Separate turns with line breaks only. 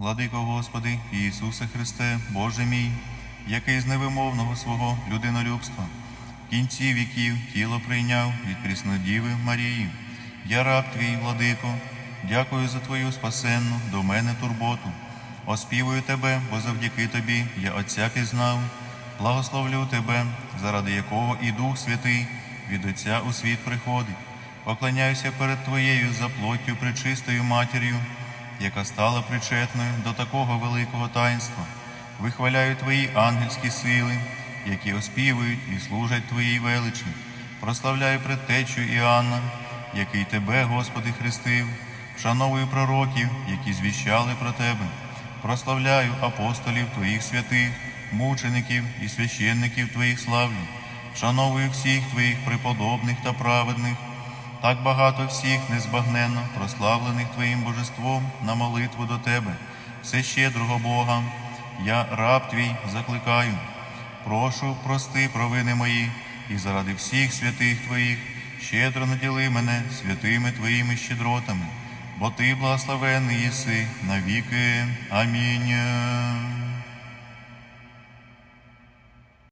Владико Господи, Ісусе Христе, Боже мій, який з невимовного свого людинолюбства в кінці віків тіло прийняв від Преснодіви Марії. Я раб твій, владико, дякую за твою спасенну до мене турботу. Оспівую тебе, бо завдяки тобі я Отця пізнав. Благословлю тебе, заради якого і Дух Святий від Отця у світ приходить. Поклоняюся перед Твоєю заплоттю пречистою матір'ю, яка стала причетною до такого великого таїнства. Вихваляю Твої ангельські сили, які оспівують і служать Твоїй величі. Прославляю предтечу Іоанна, який Тебе, Господи, хрестив, вшановую пророків, які звіщали про Тебе. Прославляю апостолів Твоїх святих, мучеників і священників Твоїх славлю. Вшановую всіх Твоїх преподобних та праведних, так багато всіх незбагненно прославлених Твоїм божеством на молитву до Тебе, всещедрого Бога, я раб Твій закликаю. Прошу, прости провини мої, і заради всіх святих Твоїх щедро наділи мене святими Твоїми щедротами, бо Ти благословений єси навіки. Амінь.